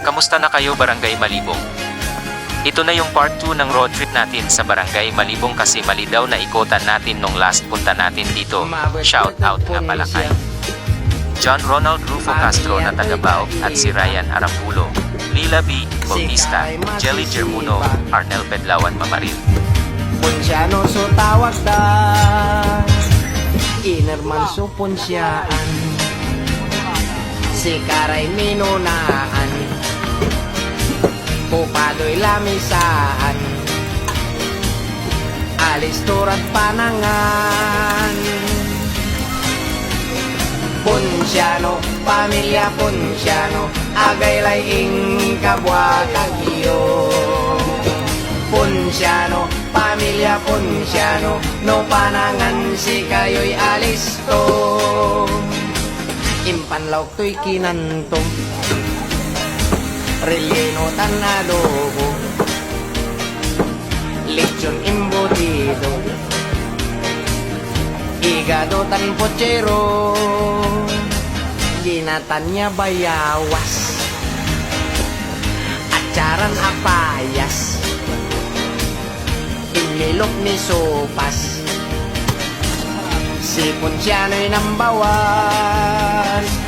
Kamusta na kayo Barangay Malibong? Ito na yung part 2 ng road trip natin sa Barangay Malibong kasi mali daw na ikotan natin nung last punta natin dito. Shout out nga pala kay John Ronald Rufo Castro na taga Bao at si Ryan Arampulo, Lila B. Bautista, Jelly Germuno, Arnel Pedlawan Mamaril. Punsyano so tawag da Inerman so punsyaan Si Karay minunaan Pupado'y lamisaan Alis turat panangan. Punsyano, pamilya Punsyano Agay laying kabwa kagiyo Punsyano, pamilya Punsyano No panangan si kayo'y alisto. Impanlaw to'y kinantom Relleno tan adobo Lechon embutido Higado tan pochero Ginatan niya bayawas Acharan apayas Inilok ni sopas Si Ponciano'y nambawan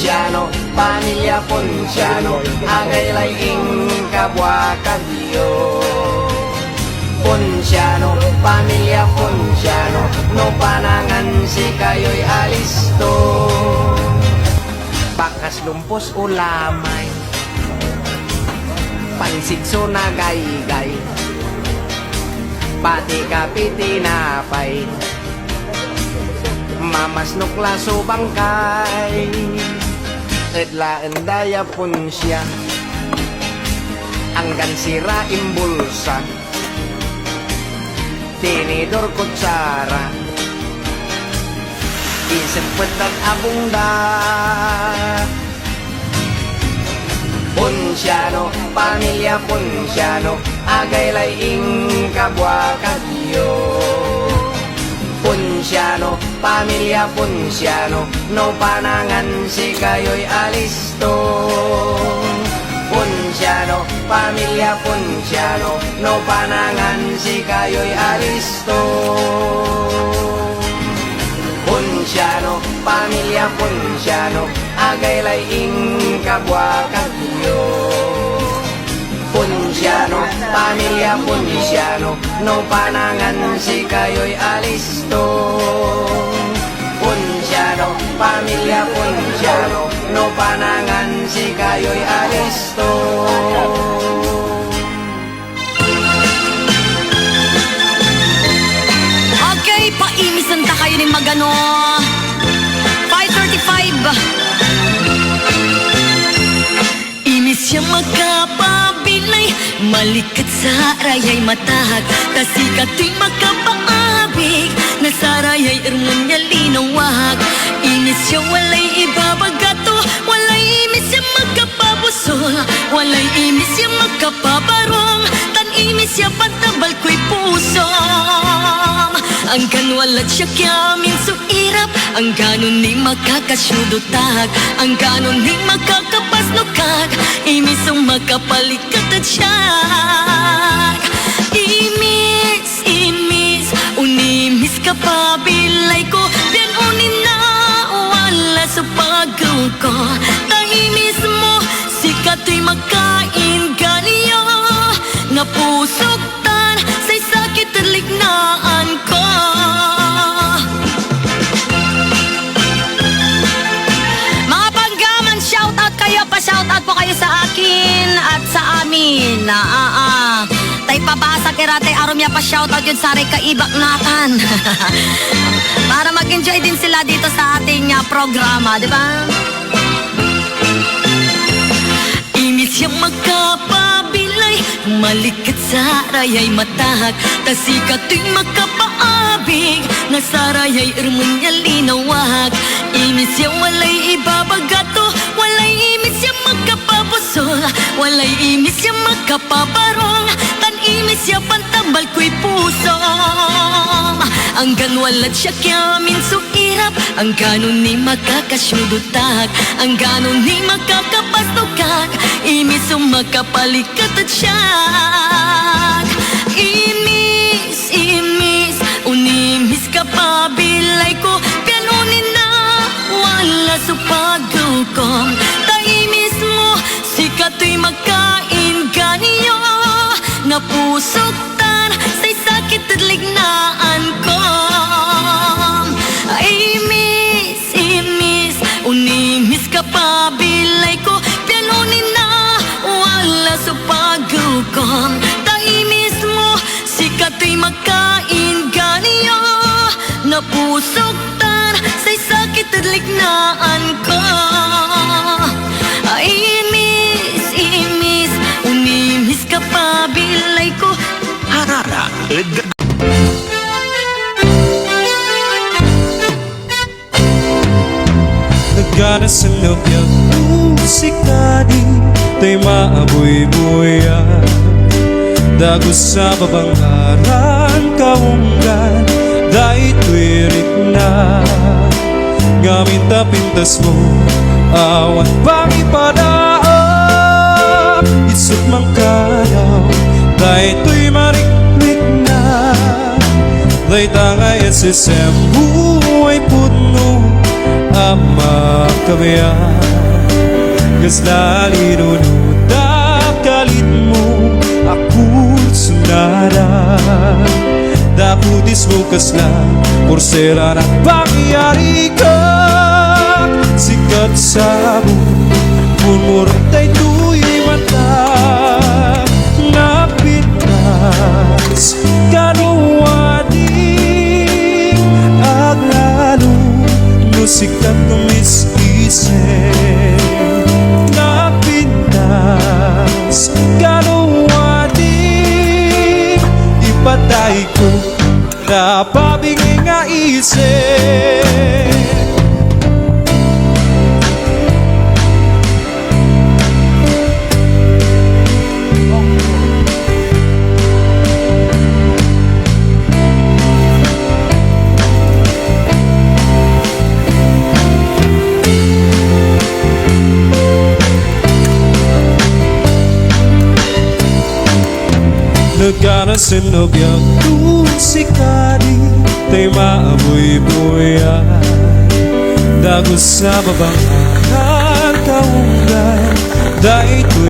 Ponciano, pamilya Ponciano Agay laying kabwa kagiyo Ponciano, pamilya Ponciano No panangan si kayo'y alisto. Bakas lumpos ulamay Pansit so nagaygay Pati kapi tinapay Mamas nukla so bangkay Edla endaya pun siya? Anggan sira imbulsa Tinidor kutsara Isempet at abungda Punsyano, pamilya Punsyano Agay laying kabwa kagiyo Punsyano, pamilya Punsyano No panangan si kayo'y alisto. Punsyano, pamilya Punsyano No panangan si kayo'y alisto. Punsyano, pamilya Punsyano Agay laying kabwa kagiyo Punsyano, pamilya Punsyano No panangan si kayo'y alisto panangan si kayo'y alisto Okay, paimisan ta kayo ni magano. 5.35 Imis siya magkapabilay Malikat sa rayay matahag. Tasika tuy siya magkapabarong Tan imis siya pantabal ko'y pusom Ang kanwalat siya kyamin so irap Ang ganon ni makakasyudotag Ang ganon ni makakapasnokag Imis ang makapalikat at siyag. Imis, imis Unimis ka pa bilay ko Then unin na wala sa pagaw ko Tahimis mo Sikato'y makain Nga pusok tan Say sakit at lignaan ko Mga panggaman, shoutout kayo, pa-shoutout po kayo sa akin at sa amin. Na, ah, ah. Tay pabasa kay Ratay Arumya pa shoutout yun sa aray kaibak natan. Para mag-enjoy din sila dito sa ating ah, programa, di ba? Imis siyang magkapabilay Malikit sa rayay matahag Tasika tuy makapaabig Nga sa rayay ermon niya linawag. Imis siya walay ibabagato. Walay imis siya magkapapusol Walay imis siya magkapabarong. Tan imis siya pantabal ko'y puso Anggan walat siya kyamin so irap. Ang ganon ni makakasyudutak Ang ganon ni makakapastukak Imis o makapalikat at siyak Imis, imis Unimis ka pa bilay ko Pianunin na. Wala sa pagdukom Taimis mo Sikato'y magkain ganiyo Napusuktan Sa'y Sikato'y magkain ganiyo Napusuktan Sa'y sakit at lignaan ko. Imis, imis Unimis ka pa bilay ko. Harara, Dago sa babangharan kaunggan Dahil tuwirik na. Gamit na pintas mo Awan pang ipadaan Isot mang kayaw Dahil tuy mariklik na. Dahil tangay at sisem Buhay puno Ama kabayan Gaslali nunuta Daputis mo kasla Porsera na pangyari ka. Sikat sa buhay Murmurtay tuy mata Napitas Kanuwadi Aglalo No sikat tumiskise Napitas ko Napabingi nga isip Nagana sa nobyang tusikari Tay maaboy-boya Dago sa babang akan kaunggan Dahil